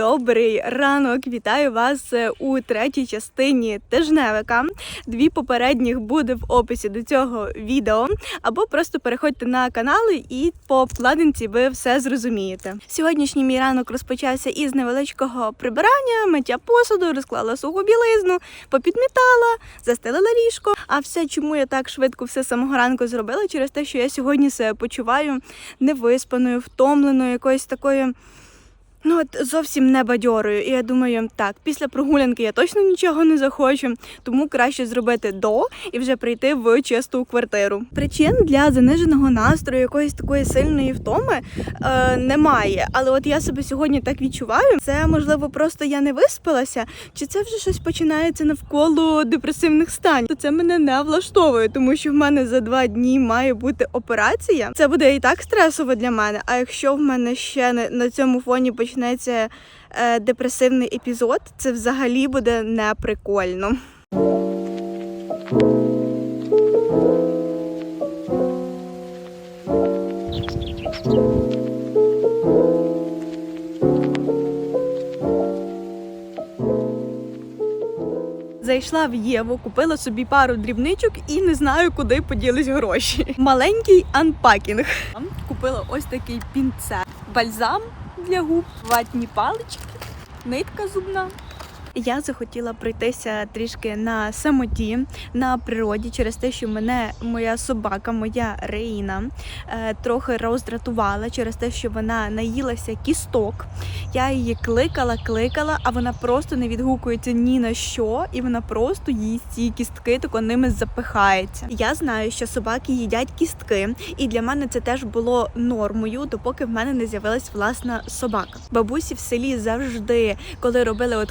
Добрий ранок! Вітаю вас е, у третій частині тижневика. Дві попередніх буде в описі до цього відео, або просто переходьте на канали і по вкладинці ви все зрозумієте. Сьогоднішній мій ранок розпочався із невеличкого прибирання, миття посуду, розклала суху білизну, попідмітала, застелила ліжко. А все, чому я так швидко все самого ранку зробила, через те, що я сьогодні себе почуваю невиспаною, втомленою, якоюсь такою. Ну, от зовсім не бадьорою. І я думаю, так, після прогулянки я точно нічого не захочу, тому краще зробити до і вже прийти в чисту квартиру. Причин для заниженого настрою, якоїсь такої сильної втоми е, немає. Але от я себе сьогодні так відчуваю. Це можливо просто я не виспалася, чи це вже щось починається навколо депресивних станів. То це мене не влаштовує, тому що в мене за два дні має бути операція. Це буде і так стресово для мене. А якщо в мене ще на, на цьому фоні почнеться е, депресивний епізод, це взагалі буде неприкольно. Зайшла в Єву, купила собі пару дрібничок і не знаю, куди поділись гроші. Маленький анпакінг. Купила ось такий пінцет, бальзам для губ, ватні палички, нитка зубна. Я захотіла пройтися трішки на самоті на природі через те, що мене моя собака, моя Реїна, е, трохи роздратувала через те, що вона наїлася кісток. Я її кликала, кликала, а вона просто не відгукується ні на що, і вона просто їсть ці кістки, тако ними запихається. Я знаю, що собаки їдять кістки, і для мене це теж було нормою, допоки в мене не з'явилась власна собака. Бабусі в селі завжди, коли робили от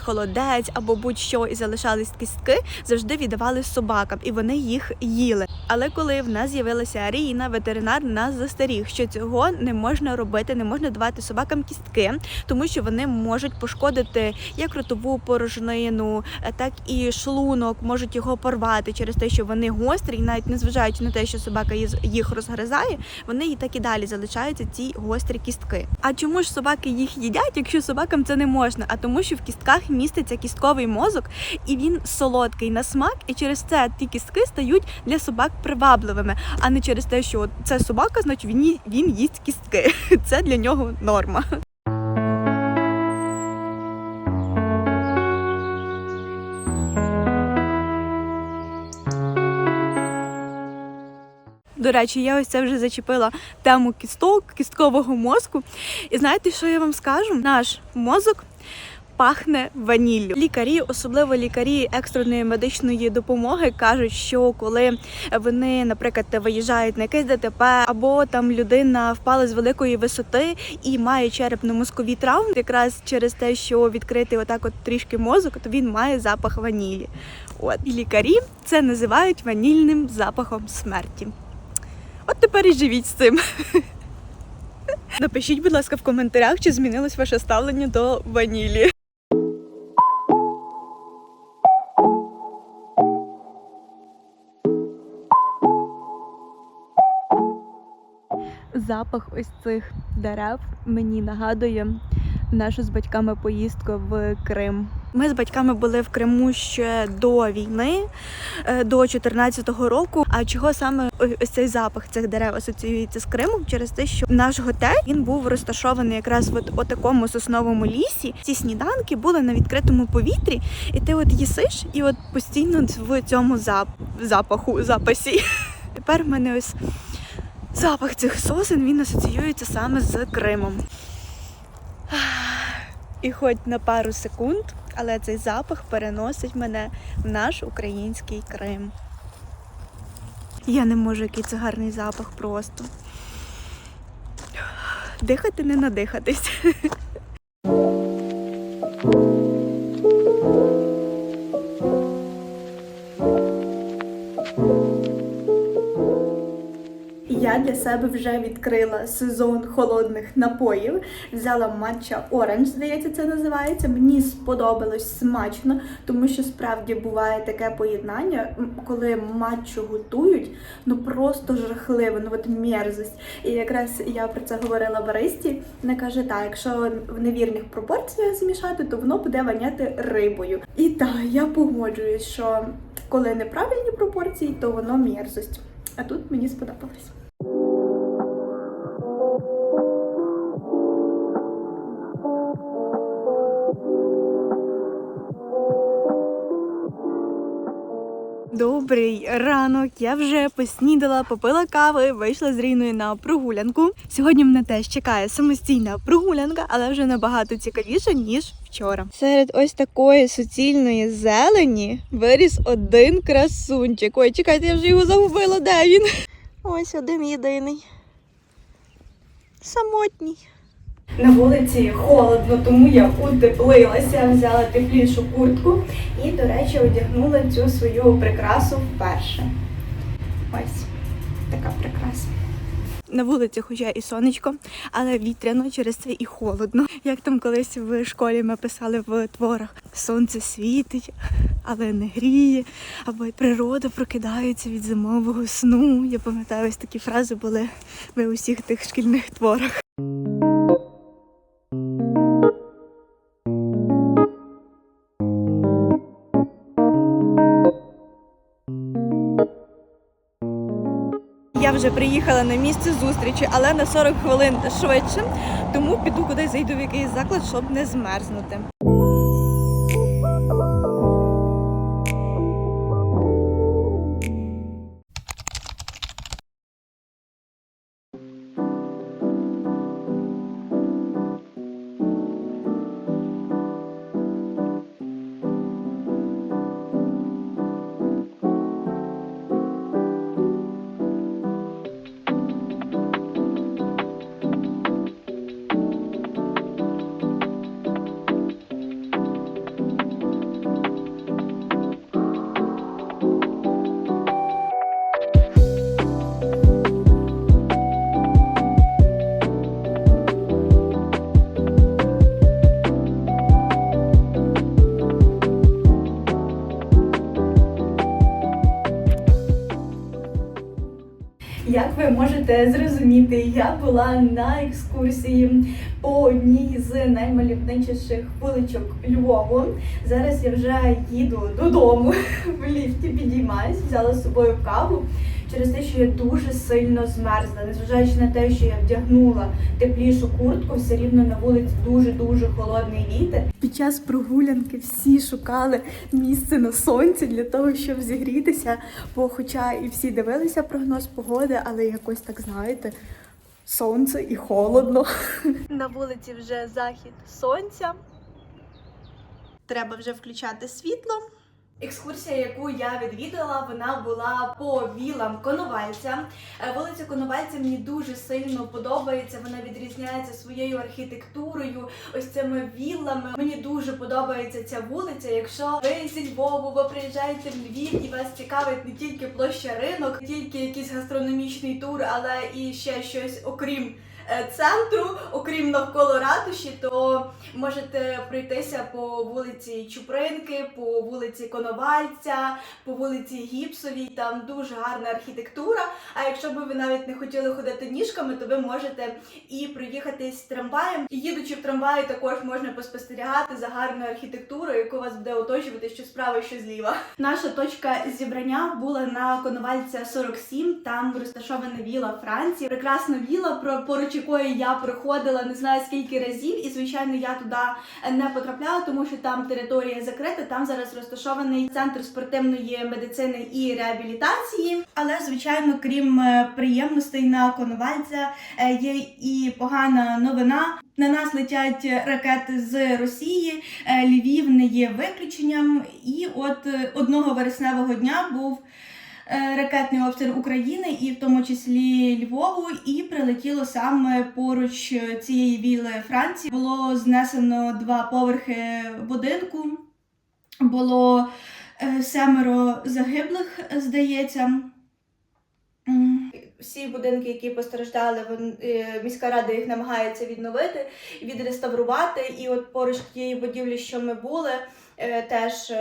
холодець або будь-що і залишались кістки, завжди віддавали собакам, і вони їх їли. Але коли в нас з'явилася Аріїна, ветеринар нас застеріг, що цього не можна робити, не можна давати собакам кістки, тому що вони можуть пошкодити як ротову порожнину, е, так і шлунок, можуть його порвати через те, що вони гострі, і навіть незважаючи на те, що собака їх розгризає, вони і так і далі залишаються ці гострі кістки. А чому ж собаки їх їдять, якщо собакам це не можна? А тому, що в кістках міститься кістковий мозок, і він солодкий на смак, і через це ті кістки стають для собак привабливими, а не через те, що це собака, значить він, він їсть кістки. Це для нього норма. До речі, я ось це вже зачепила тему кісток, кісткового мозку. І знаєте, що я вам скажу? Наш мозок пахне ваніллю. Лікарі, особливо лікарі екстреної медичної допомоги, кажуть, що коли вони, наприклад, виїжджають на якесь ДТП, або там людина впала з великої висоти і має черепно-мозкові травми, якраз через те, що відкритий отак от трішки мозок, то він має запах ванілі. От і лікарі це називають ванільним запахом смерті. От тепер і живіть з цим. Напишіть, будь ласка, в коментарях, чи змінилось ваше ставлення до ванілі. Запах ось цих дерев мені нагадує нашу з батьками поїздку в Крим. Ми з батьками були в Криму ще до війни, е, до 14-го року. А чого саме ось цей запах цих дерев асоціюється з Кримом? Через те, що наш готель він був розташований якраз в такому сосновому лісі. Ці сніданки були на відкритому повітрі, і ти от їсиш, і от постійно в цьому зап- запаху запасі. Тепер в мене ось запах цих сосен він асоціюється саме з Кримом. І хоч на пару секунд, але цей запах переносить мене в наш український Крим. Я не можу, який це гарний запах просто. Дихати не надихатись. Себе вже відкрила сезон холодних напоїв. Взяла матча оранж, здається, це називається. Мені сподобалось смачно, тому що справді буває таке поєднання, коли матчу готують, ну просто жахливо, ну от мерзость. І якраз я про це говорила баристі. Вона каже: так, якщо в невірних пропорціях змішати, то воно буде воняти рибою. І так, я погоджуюсь, що коли неправильні пропорції, то воно мерзость. А тут мені сподобалось. Добрий ранок. Я вже поснідала, попила кави, вийшла з Ріною на прогулянку. Сьогодні мене теж чекає самостійна прогулянка, але вже набагато цікавіше ніж вчора. Серед ось такої суцільної зелені виріс один красунчик. Ой, чекайте, я вже його загубила. Де він? Ось один єдиний. Самотній. На вулиці холодно, тому я утеплилася, взяла теплішу куртку і, до речі, одягнула цю свою прикрасу вперше. Ось така прикраса. На вулиці, хоча і сонечко, але вітряно через це і холодно. Як там колись в школі ми писали в творах: сонце світить, але не гріє, або природа прокидається від зимового сну. Я пам'ятаю, ось такі фрази були в усіх тих шкільних творах. Я вже приїхала на місце зустрічі, але на 40 хвилин швидше, тому піду кудись зайду в якийсь заклад, щоб не змерзнути. Як ви можете зрозуміти, я була на екскурсії по одній з наймальовничіших вуличок Львову. Зараз я вже їду додому в ліфті, підіймаюсь, взяла з собою каву через те, що я дуже сильно змерзла. Незважаючи на те, що я вдягнула теплішу куртку, все рівно на вулиці дуже дуже холодний вітер. Під час прогулянки всі шукали місце на сонці для того, щоб зігрітися. Бо, хоча і всі дивилися прогноз погоди, але якось так знаєте. Сонце і холодно. На вулиці вже захід сонця. Треба вже включати світло. Екскурсія, яку я відвідала, вона була по вілам Коновальця. Е, Вулиця Коновальця мені дуже сильно подобається. Вона відрізняється своєю архітектурою, ось цими віллами. Мені дуже подобається ця вулиця. Якщо ви зі Львову, ви приїжджаєте в Львів і вас цікавить не тільки площа ринок, не тільки якийсь гастрономічний тур, але і ще щось окрім. Е, Центру, окрім навколо ратуші, то можете пройтися по вулиці Чупринки, по вулиці Коновальця, по вулиці Гіпсовій. Там дуже гарна архітектура. А якщо би ви навіть не хотіли ходити ніжками, то ви можете і проїхатись трамваєм. Їдучи в трамваї, також можна поспостерігати за гарною архітектурою, яку вас буде оточувати що справа, що зліва. Наша точка зібрання була на Коновальця 47. Там розташована віла Франції. Прекрасна віла, про поруч якої я проходила не знаю скільки разів, і звичайно я туди не потрапляла, тому що там територія закрита. Там зараз розташований центр спортивної медицини і реабілітації. Але звичайно, крім е, приємностей на Коновальця, е, є і погана новина. На нас летять ракети з Росії. Е, Львів не є виключенням. І от одного вересневого дня був ракетний обстріл України, і в тому числі Львову, і прилетіло саме поруч е, цієї віли Франції. Було знесено два поверхи будинку. Було е, семеро загиблих, здається. Всі будинки, які постраждали, вон- е, міська рада їх намагається відновити, відреставрувати. І от поруч тієї будівлі, що ми були, е, теж.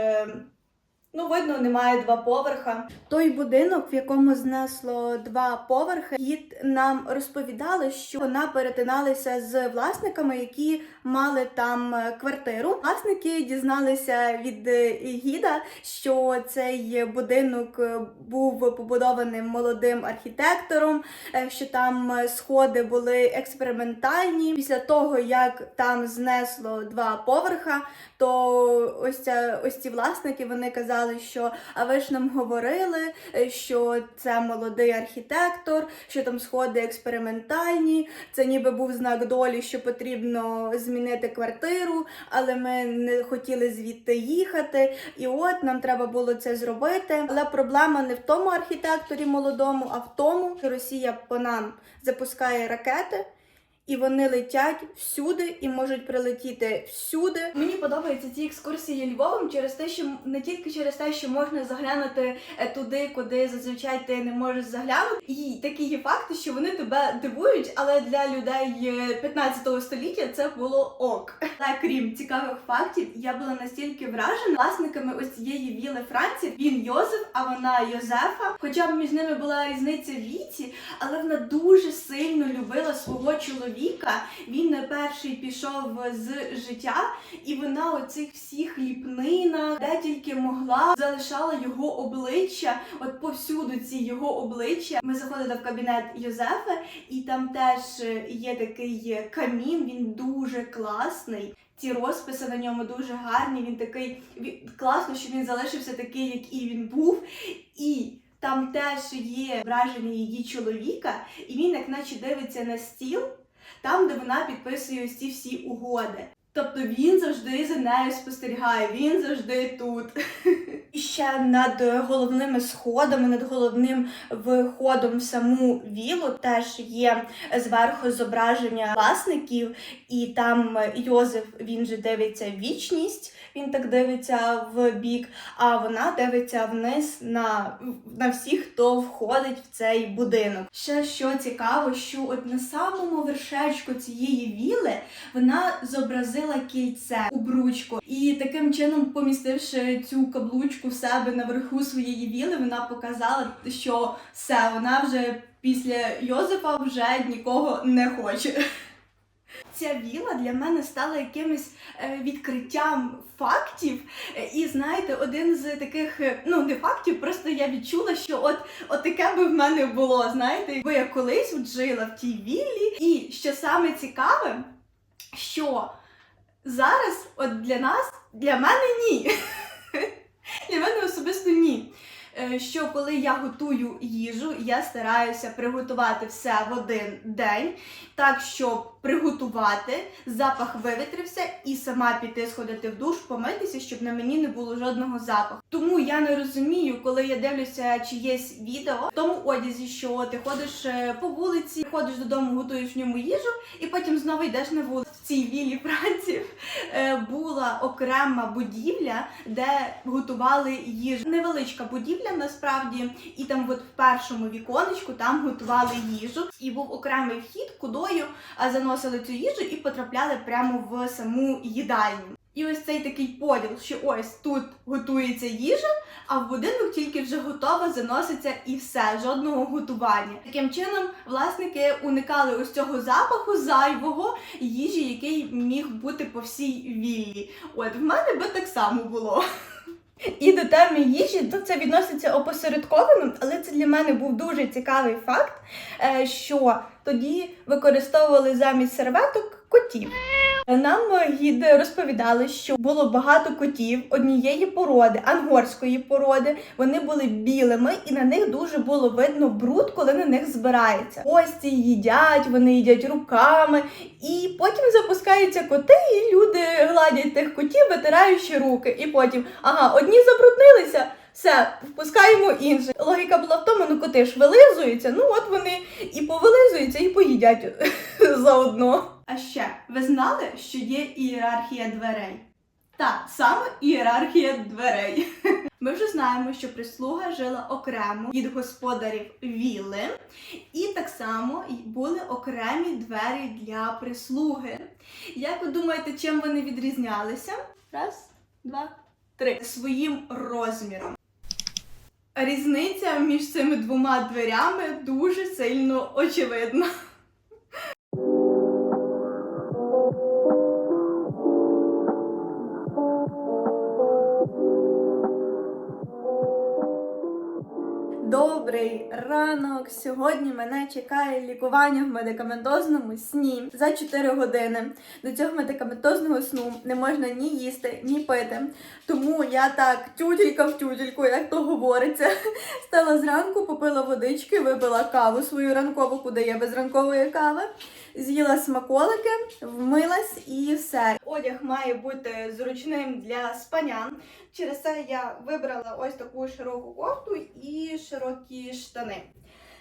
Ну, видно, немає два поверха. Той будинок, в якому знесло два поверхи, гід нам розповідали, що вона перетиналася з власниками, які мали там е, квартиру. Власники дізналися від е, гіда, що цей будинок е, був побудований молодим архітектором, що там сходи були експериментальні. Після того, як там знесло два поверха, то ось ця ось ці власники вони казали, що а ви ж нам говорили, е, що це молодий архітектор, що там сходи експериментальні. Це ніби був знак долі, що потрібно змінити квартиру, але ми не хотіли звідти їхати. І от нам треба було це зробити. Але проблема не в тому архітекторі молодому, а в тому, що Росія по нам запускає ракети. І вони летять всюди і можуть прилетіти всюди. Мені подобаються ці екскурсії Львовом через те, що не тільки через те, що можна заглянути е, туди, куди зазвичай ти не можеш заглянути. І такі є факти, що вони тебе дивують, але для людей е, 15 століття це було ок. Але крім цікавих фактів, я була настільки вражена власниками ось цієї віли Франції. Він Йозеф, а вона Йозефа. Хоча б між ними була різниця в віці, але вона дуже сильно любила свого чоловіка. Він не перший пішов з життя, і вона у цих всіх ліпнинах, де тільки могла, залишала його обличчя. От повсюду ці його обличчя. Ми заходили в кабінет Йозефа, і там теж е, є такий камін. Він дуже класний. Ці розписи на ньому дуже гарні. Він такий він- класно, що він залишився такий, як і він був. І там теж є враження її чоловіка, і він, як наче дивиться на стіл, там, де вона підписує ось ці всі угоди. Тобто він завжди за нею спостерігає, він завжди тут. Ще над головними сходами, над головним входом в саму вілу теж є зверху зображення власників, і там Йозеф він же дивиться вічність, він так дивиться в бік, а вона дивиться вниз на, на всіх, хто входить в цей будинок. Ще що цікаво, що от на самому вершечку цієї віли вона зобразила кільце у бручку, і таким чином, помістивши цю каблучку в себе наверху своєї віли, вона показала, що все, вона вже після Йозефа вже нікого не хоче. Ця віла для мене стала якимось е, відкриттям фактів. І знаєте, один з таких, е, ну не фактів, просто я відчула, що от, от таке би в мене було. Знаєте, якби я колись жила в тій віллі. І що саме цікаве, що зараз, от для нас, для мене ні. Для мене особисто ні. Е, Що коли я готую їжу, я стараюся приготувати все в один день, так щоб приготувати, запах вивітрився і сама піти сходити в душ, помитися, щоб на мені не було жодного запаху. Тому я не розумію, коли я дивлюся чиєсь відео в тому одязі, що ти ходиш е, по вулиці, ходиш додому, готуєш в ньому їжу, і потім знову йдеш на вулицю. Цій вілі Франції е, була окрема будівля, де готували їжу. Невеличка будівля насправді, і там от в першому віконечку там готували їжу. І був окремий вхід, кудою заносили цю їжу і потрапляли прямо в саму їдальню. І ось цей такий поділ, що ось тут готується їжа, а в будинок тільки вже готова заноситься і все, жодного готування. Таким чином, власники уникали ось цього запаху зайвого їжі, який міг бути по всій віллі. От в мене би так само було. І до теми їжі, то це відноситься опосередковано, але це для мене був дуже цікавий факт, е, що тоді використовували замість серветок котів. Нам гід розповідали, що було багато котів однієї породи, ангорської породи. Вони були білими, і на них дуже було видно бруд, коли на них збирається. Гості їдять, вони їдять руками, і потім запускаються коти, і люди гладять тих котів, витираючи руки. І потім, ага, одні забруднилися. Все, впускаємо інших. Логіка була в тому, ну коти ж вилизуються, ну от вони і повилизуються, і поїдять заодно. А ще ви знали, що є ієрархія дверей? Так, саме ієрархія дверей. Ми вже знаємо, що прислуга жила окремо від господарів вілли, і так само були окремі двері для прислуги. Як ви думаєте, чим вони відрізнялися? Раз, два, три. Своїм розміром. Різниця між цими двома дверями дуже сильно очевидна. Добрий ранок! Сьогодні мене чекає лікування в медикаментозному сні за 4 години. До цього медикаментозного сну не можна ні їсти, ні пити. Тому я так тютелька в тютельку, як то говориться, стала зранку, попила водички, випила каву свою ранкову, куди я без ранкової кави. З'їла смаколики, вмилась і все. Одяг має бути зручним для спання. Через це я вибрала ось таку широку кофту і широкі штани.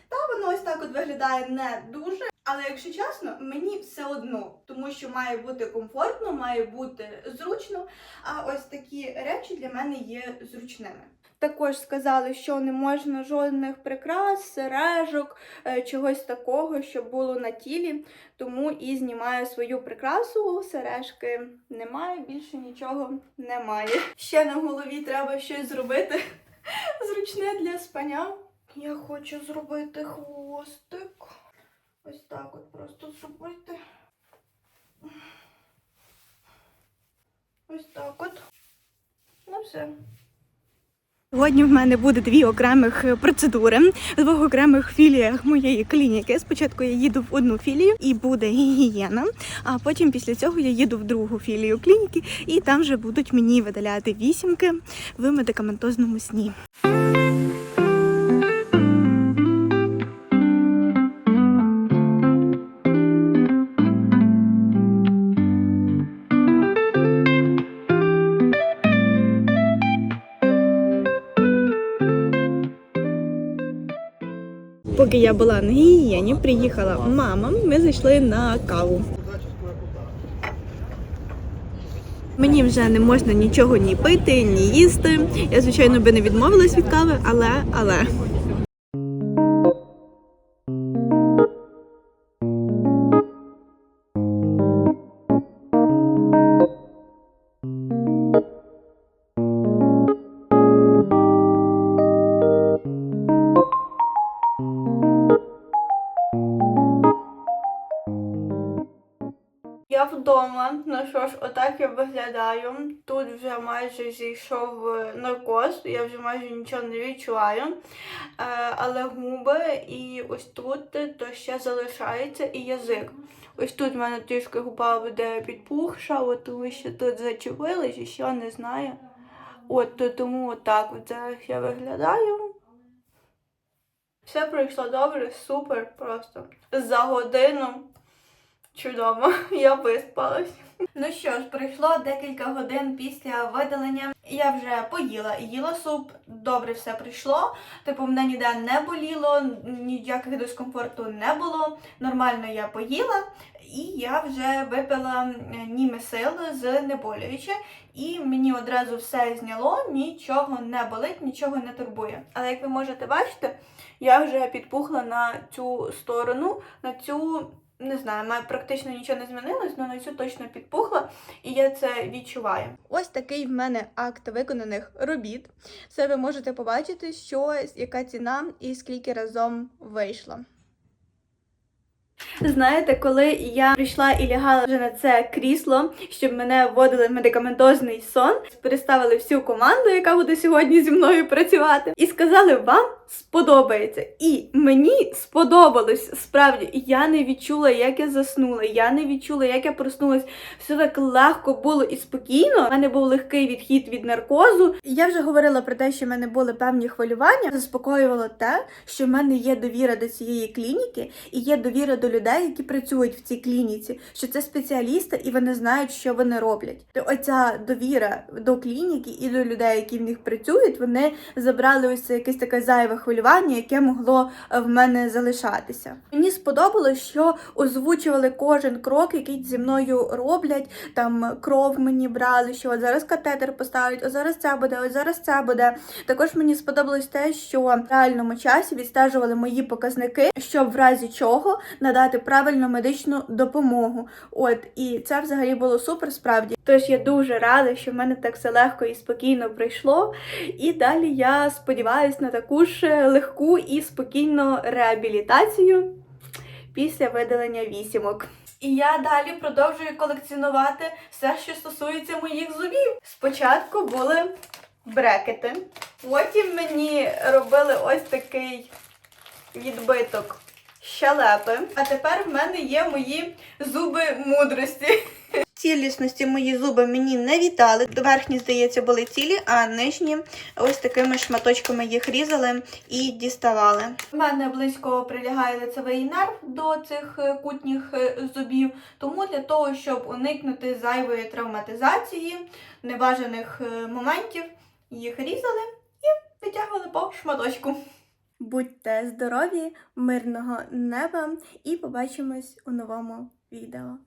Та воно ось так от виглядає не дуже, але якщо чесно, мені все одно, тому що має бути комфортно, має бути зручно. А ось такі речі для мене є зручними. Також сказали, що не можна жодних прикрас, сережок, е, чогось такого, щоб було на тілі. Тому і знімаю свою прикрасу, сережки немає, більше нічого немає. Ще на голові треба щось зробити зручне для спання. Я хочу зробити хвостик. Ось так от просто зробити. Ось так от. Ну все. Сьогодні в мене буде дві окремих е, процедури в двох окремих філіях моєї клініки. Спочатку я їду в одну філію і буде гігієна, а потім після цього я їду в другу філію клініки, і там вже будуть мені видаляти вісімки в медикаментозному сні. Поки я була на гігієні, приїхала мама. Ми зайшли на каву. Мені вже не можна нічого ні пити, ні їсти. Я, звичайно, би не відмовилась від кави, але але. Ну що ж, отак я виглядаю. Тут вже майже зійшов е, наркоз, я вже майже нічого не відчуваю. Е, але губи і ось тут то ще залишається і язик. Ось тут в мене трішки губа буде підпухша, от тому що тут зачепились і що не знаю. От то тому отак от зараз я виглядаю. Все пройшло добре, супер просто. За годину Чудово, я виспалась. Ну що ж, пройшло декілька годин після видалення. Я вже поїла їла суп. Добре все прийшло. Типу, мене ніде не боліло, ніяких дискомфорту не було. Нормально я поїла, і я вже випила німи сил з неболююче, і мені одразу все зняло, нічого не болить, нічого не турбує. Але як ви можете бачити, я вже підпухла на цю сторону, на цю. Не знаю, має практично нічого не змінилось, але на цю точно підпухла, і я це відчуваю. Ось такий в мене акт виконаних робіт. Це ви можете побачити, що яка ціна і скільки разом вийшла. Знаєте, коли я прийшла і лягала вже на це крісло, щоб мене вводили в медикаментозний сон, переставили всю команду, яка буде сьогодні зі мною працювати, і сказали, вам сподобається. І мені сподобалось справді. Я не відчула, як я заснула. Я не відчула, як я проснулась. Все так легко було і спокійно. У мене був легкий відхід від наркозу. Я вже говорила про те, що в мене були певні хвилювання. Заспокоювало те, що в мене є довіра до цієї клініки і є довіра до людей, які працюють в цій клініці, що це спеціалісти і вони знають, що вони роблять. Оця довіра до клініки і до людей, які в них працюють, вони забрали ось якесь таке зайве хвилювання, яке могло е, в мене залишатися. Мені сподобалось, що озвучували кожен крок, який зі мною роблять. Там кров мені брали, що от зараз катетер поставить, о зараз це буде, ось зараз це буде. Також мені сподобалось те, що в реальному часі відстежували мої показники, щоб в разі чого надати правильну медичну допомогу. От і це взагалі було супер справді. Тож я дуже рада, що в мене так все легко і спокійно пройшло. І далі я сподіваюся на таку ж легку і спокійну реабілітацію після видалення вісімок. І я далі продовжую колекціонувати все, що стосується моїх зубів. Спочатку були брекети, потім мені робили ось такий відбиток щелепи. А тепер в мене є мої зуби мудрості. Цілісності мої зуби мені не вітали. Верхні, здається, були цілі, а нижні ось такими шматочками їх різали і діставали. У мене близько прилягає лицевий нерв до цих е, кутніх е, зубів, тому для того, щоб уникнути зайвої травматизації, небажаних е, моментів, їх різали і витягували по шматочку. Будьте здорові, мирного неба і побачимось у новому відео.